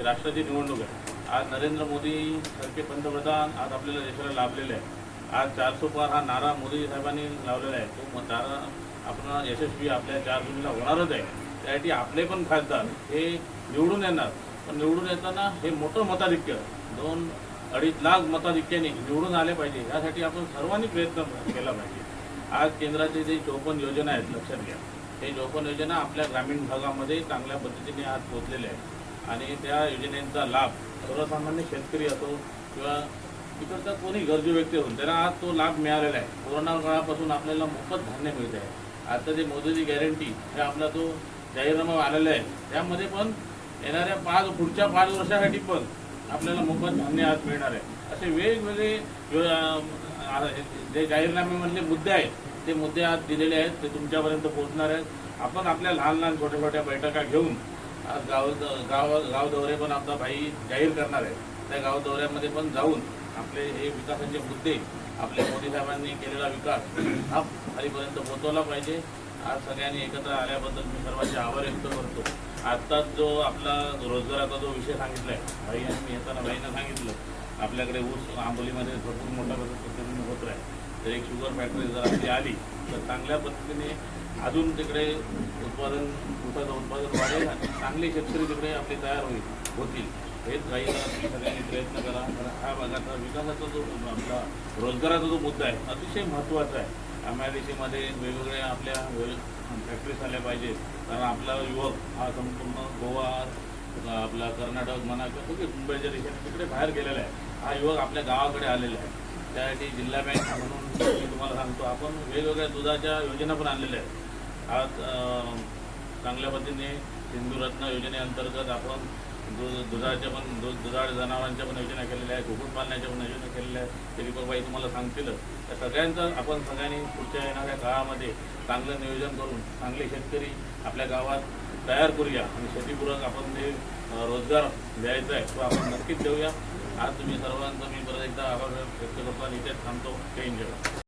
ही राष्ट्राची निवडणूक आहे. आज नरेंद्र मोदी सारखे पंतप्रधान आज आपल्याला देशाला लाभलेले आहे आज चारसो पार हा नारा मोदी साहेबांनी लावलेला आहे. तो नारा आपण यशस्वी आपल्या चार जूनला होणारच आहे. त्यासाठी आपले पण खासदार हे निवडून येणार. पण निवडून येताना हे मोठं मताधिक्य दोन अडीच लाख मताधिक्याने निवडून आले पाहिजे. यासाठी आपण सर्वांनी प्रयत्न केला पाहिजे. आज केंद्राचे जे चौपन्न योजना आहेत लक्षात घ्या. हे चौपन्न योजना आपल्या ग्रामीण भागामध्ये चांगल्या पद्धतीने आज पोहोचलेल्या आहेत. आणि त्या योजनेचा लाभ सर्वसामान्य शेतकरी असो किंवा इकडचा कोणी गरजू व्यक्ती असून त्यांना आज तो लाभ मिळालेला आहे. कोरोना काळापासून आपल्याला मोफत धान्य मिळत आहे. आता जे मोदीची गॅरंटी हे आपला जो जाहीरनामा आलेला आहे त्यामध्ये पण येणाऱ्या पाच पुढच्या पाच वर्षासाठी पण आपल्याला मोफत धान्य आज मिळणार आहे. असे वेगवेगळे जे जाहीरनाम्यामधले मुद्दे आहेत ते मुद्दे आज दिलेले आहेत ते तुमच्यापर्यंत पोहोचणार आहेत. आपण आपल्या लहान लहान छोट्या छोट्या बैठका घेऊन आज गाव गाव गाव दौरे पण आपला भाई जाहीर करणार आहे. त्या गाव दौऱ्यामध्ये पण जाऊन आपले हे विकासाचे मुद्दे आपल्या मोदी साहेबांनी केलेला विकास हा खालीपर्यंत पोहोचवला पाहिजे. आज सगळ्यांनी एकत्र आल्याबद्दल मी सर्वांचे आभार व्यक्त करतो. आत्ताच जो आपला रोजगाराचा जो विषय सांगितला आहे भाई आणि मी येताना भाईनं सांगितलं आपल्याकडे ऊस आंबोलीमध्ये भरपूर मोठा पद्धतीने होत आहे तर एक शुगर फॅक्टरी जर आपली आली तर चांगल्या पद्धतीने अजून तिकडे उत्पादन उसाचं उत्पादन वाढेल आणि चांगले शेतकरी तिकडे आपले तयार होईल होतील. हेच काही सगळ्यांनी प्रयत्न करा. कारण हा भागाचा विकासाचा जो आपला रोजगाराचा जो मुद्दा आहे अतिशय महत्त्वाचा आहे. एम आय डी सीमध्ये वेगवेगळ्या आपल्या फॅक्टरीज आल्या पाहिजेत. कारण आपला युवक हा संपूर्ण गोवा आपला कर्नाटक म्हणा किंवा मुंबईच्या दिशेने तिकडे बाहेर गेलेला आहे. हा युवक आपल्या गावाकडे आलेला आहे. त्यासाठी जिल्हा बँक म्हणून मी तुम्हाला सांगतो आपण वेगवेगळ्या दुधाच्या योजना पण आणलेल्या आहेत. आज चांगल्या पद्धतीने सिंधुरत्न योजनेअंतर्गत आपण दूध दुधाच्या पण दूध दुधाळ जनावरांच्या पण योजना केलेल्या आहेत कुक्कुटपालनाच्या पण योजना केलेल्या आहेत. ते दीपकबाई तुम्हाला सांगतील. त्या सगळ्यांचं आपण सगळ्यांनी पुढच्या येणाऱ्या काळामध्ये चांगलं नियोजन करून चांगले शेतकरी आपल्या गावात तयार करूया आणि शेतीपूरक आपण ते रोजगार द्यायचा आहे तो आपण नक्कीच देऊया. आज तुम्ही सर्वांचा मी परत एकदा आभार व्यक्त करतो आणि इथेच थांबतो. जय हिंद.